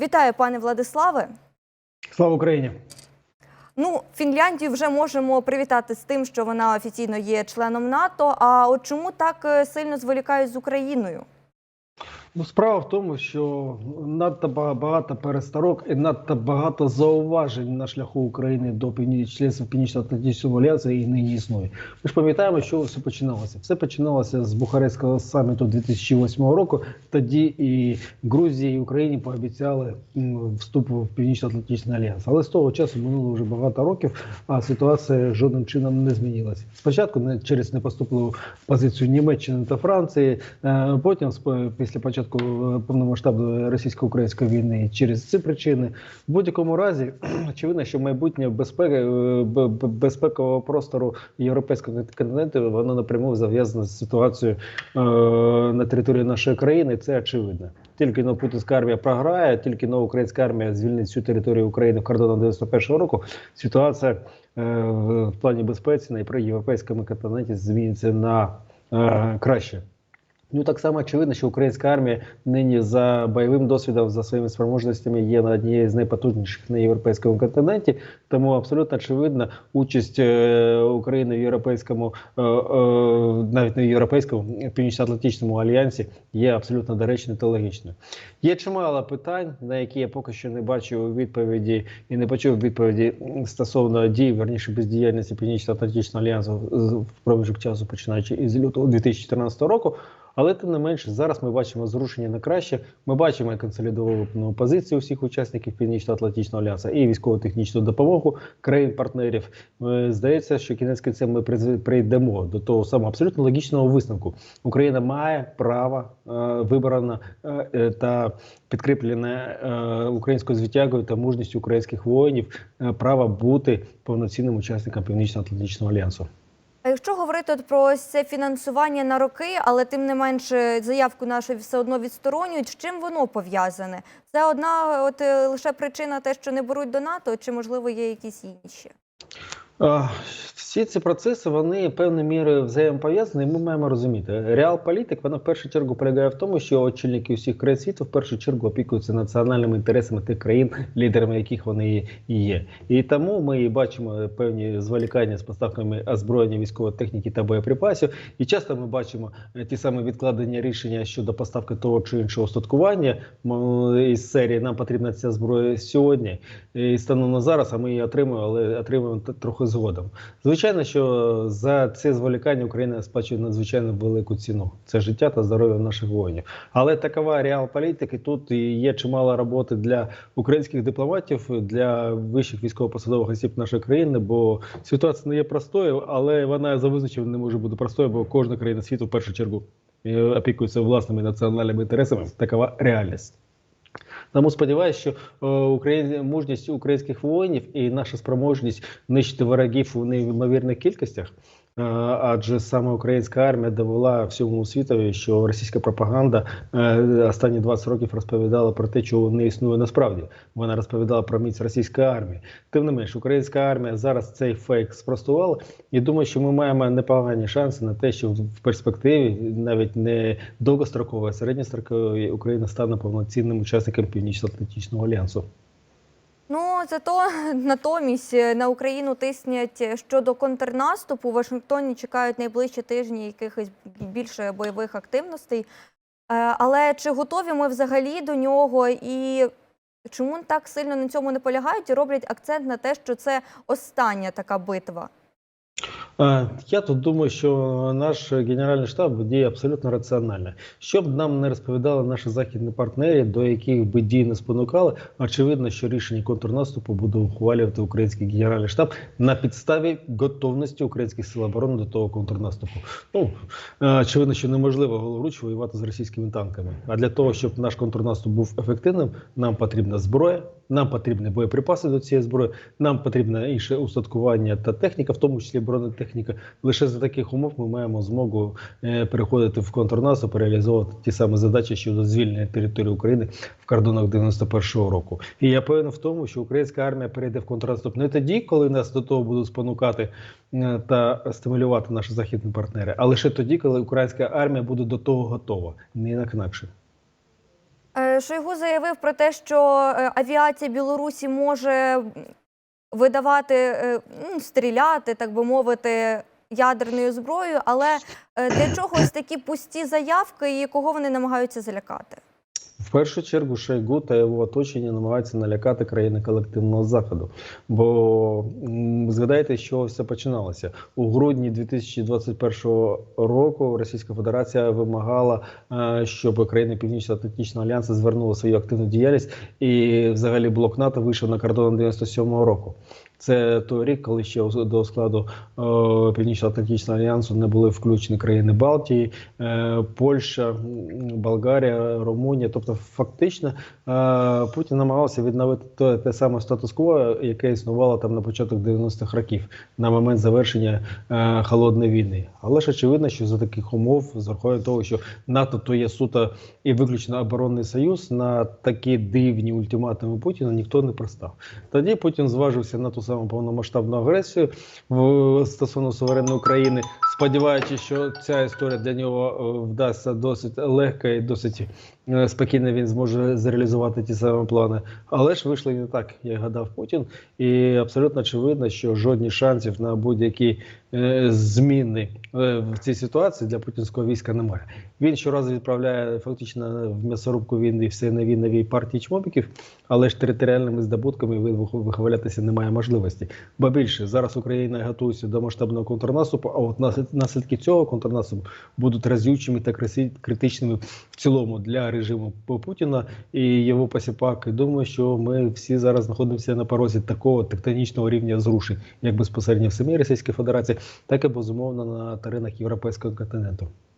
Вітаю, пане Владиславе. Слава Україні! Ну, Фінляндію вже можемо привітати з тим, що вона офіційно є членом НАТО. А от чому так е, сильно зволікають з Україною? Ну, справа в тому, що надто багато перестарок і надто багато зауважень на шляху України до членства Північно-Атлантичного альянсу і нині існує. Ми ж пам'ятаємо, що все починалося. Все починалося з Бухарестського саміту 2008 року. Тоді і Грузії, і Україні пообіцяли вступ в Північно-Атлантичний альянс. Але з того часу минуло вже багато років, а ситуація жодним чином не змінилася. Спочатку через непоступливу позицію Німеччини та Франції, е, потім після початку е, повномасштабної російсько-української війни через ці причини. В будь-якому разі очевидно, що майбутнє безпеки е, безпекового простору європейського континенту воно напряму зав'язане з ситуацією е, на території нашої країни. Це очевидно. Тільки но путінська армія програє, тільки но українська армія звільнить всю територію України в кордонах 91-го року. Ситуація в плані безпеці на європейському континенті зміниться на краще. Ну так само очевидно, що українська армія нині за бойовим досвідом, за своїми спроможностями є на однією з найпотужніших на європейському континенті. Тому абсолютно очевидна участь е, України в європейському, е, е, навіть не в європейському північно-атлантичному альянсі є абсолютно доречною та логічною. Є чимало питань, на які я поки що не бачив відповіді і не почув відповіді стосовно дій, верніше бездіяльності Північно-Атлантичного альянсу з- проміжок часу, починаючи із лютого 2014 року. Але тим не менше, зараз ми бачимо зрушення на краще. Ми бачимо консолідовану позицію всіх учасників Північно-Атлантичного альянсу і військово-технічну допомогу країн-партнерів. Е, Здається, що кінець кінцем ми прийдемо до того самого абсолютно логічного висновку. Україна має право е, вибрано е, е, та підкріплене е, українською звитягою та мужністю українських воїнів е, право бути повноцінним учасником Північно-Атлантичного альянсу. А якщо говорити от про це фінансування на роки, але тим не менше заявку нашу все одно відсторонюють, з чим воно пов'язане? Це одна от е, лише причина те, що не беруть до НАТО, чи можливо є якісь інші? Всі ці процеси вони певною мірою взаємопов'язані. і Ми маємо розуміти. Реал-політик вона в першу чергу полягає в тому, що очільники усіх країн світу в першу чергу опікуються національними інтересами тих країн, лідерами яких вони є. І тому ми бачимо певні зволікання з поставками озброєння військової техніки та боєприпасів. І часто ми бачимо е, ті самі відкладення рішення щодо поставки того чи іншого устаткування із серії нам потрібна ця зброя сьогодні і станом на зараз, а ми її отримуємо, але отримуємо т- згодом. Звичайно, що за це зволікання Україна сплачує надзвичайно велику ціну. Це життя та здоров'я наших воїнів. Але такова реал політики. Тут є чимало роботи для українських дипломатів, для вищих військово-посадових осіб нашої країни, бо ситуація не є простою, але вона за визначенням не може бути простою, бо кожна країна світу в першу чергу е, опікується власними національними інтересами. Такова реальність. Тому сподіваюся, що Україна мужність українських воїнів і наша спроможність нищити ворогів у неймовірних кількостях. Е, Адже саме українська армія довела всьому світові, що російська пропаганда е, останні 20 років розповідала про те, чого не існує насправді. Вона розповідала про міць російської армії. Тим не менш, українська армія зараз цей фейк спростувала. І думаю, що ми маємо непогані шанси на те, що в перспективі, навіть не довгострокової, а середньострокової, Україна стане повноцінним учасником Північно-Атлантичного альянсу. Ну зато натомість е, на Україну тиснять щодо контрнаступу. У Вашингтоні чекають найближчі тижні якихось більше бойових активностей. Е, Але чи готові ми взагалі до нього і чому так сильно на цьому не полягають і роблять акцент на те, що це остання така битва? Я тут думаю, що наш генеральний штаб діє абсолютно раціонально. Що б нам не розповідали наші західні партнери, до яких би дій не спонукали, очевидно, що рішення контрнаступу буде ухвалювати український генеральний штаб на підставі готовності українських сил оборони до того контрнаступу. Ну е, очевидно, що неможливо голоруч воювати з російськими танками. А для того, щоб наш контрнаступ був ефективним, нам потрібна зброя, нам потрібні боєприпаси до цієї зброї, нам потрібне інше устаткування та техніка, в тому числі бронетехніка. Лише за таких умов ми маємо змогу е, переходити в контрнаступ, реалізовувати ті самі задачі щодо звільнення території України в кордонах 91-го року. І я певен в тому, що українська армія перейде в контрнаступ не тоді, коли нас до того будуть спонукати е, та стимулювати наші західні партнери, а лише тоді, коли українська армія буде до того готова, не інакше. Шойгу заявив про те, що е, авіація Білорусі може видавати, е, ну, стріляти, так би мовити, ядерною зброєю, але е, для чого ось такі пусті заявки і кого вони намагаються залякати? Першу чергу Шойгу та його оточення намагаються налякати країни колективного заходу. Бо згадайте, що все починалося у грудні 2021 року. Російська Федерація вимагала, е, щоб країни Північно-Атлантичного альянсу звернули свою активну діяльність, і взагалі блок НАТО вийшов на кордон 97-го року. Це той рік, коли ще до складу е, Північно-Атлантичного альянсу не були включені країни Балтії, е, Польща, Болгарія, Румунія. Тобто, фактично, е, Путін намагався відновити те, саме статус-кво, яке існувало там на початок 90-х років, на момент завершення холодної війни. Але ж очевидно, що за таких умов, з урахуванням того, що НАТО то є суто і виключно оборонний союз, на такі дивні ультиматуми Путіна ніхто не пристав. Тоді Путін зважився на ту саму повномасштабну агресію в стосовно суверенної України, сподіваючись, що ця історія для нього е, вдасться досить легко і досить спокійно він зможе зреалізувати ті самі плани. Але ж вийшло не так, як гадав Путін, і абсолютно очевидно, що жодних шансів на будь-які е, зміни е, в цій ситуації для путінського війська немає. Він щоразу відправляє фактично в м'ясорубку війни все нові нові партії чмобіків, але ж територіальними здобутками ви- вихвалятися немає можливості. Бо більше зараз Україна готується до масштабного контрнаступу, а от наслідки цього контрнаступу будуть разючими та критичними в цілому для режиму Путіна і його посіпак. І думаю, що ми всі зараз знаходимося на порозі такого тектонічного рівня зрушень, як безпосередньо в самій Російській Федерації, так і безумовно на теренах європейського континенту.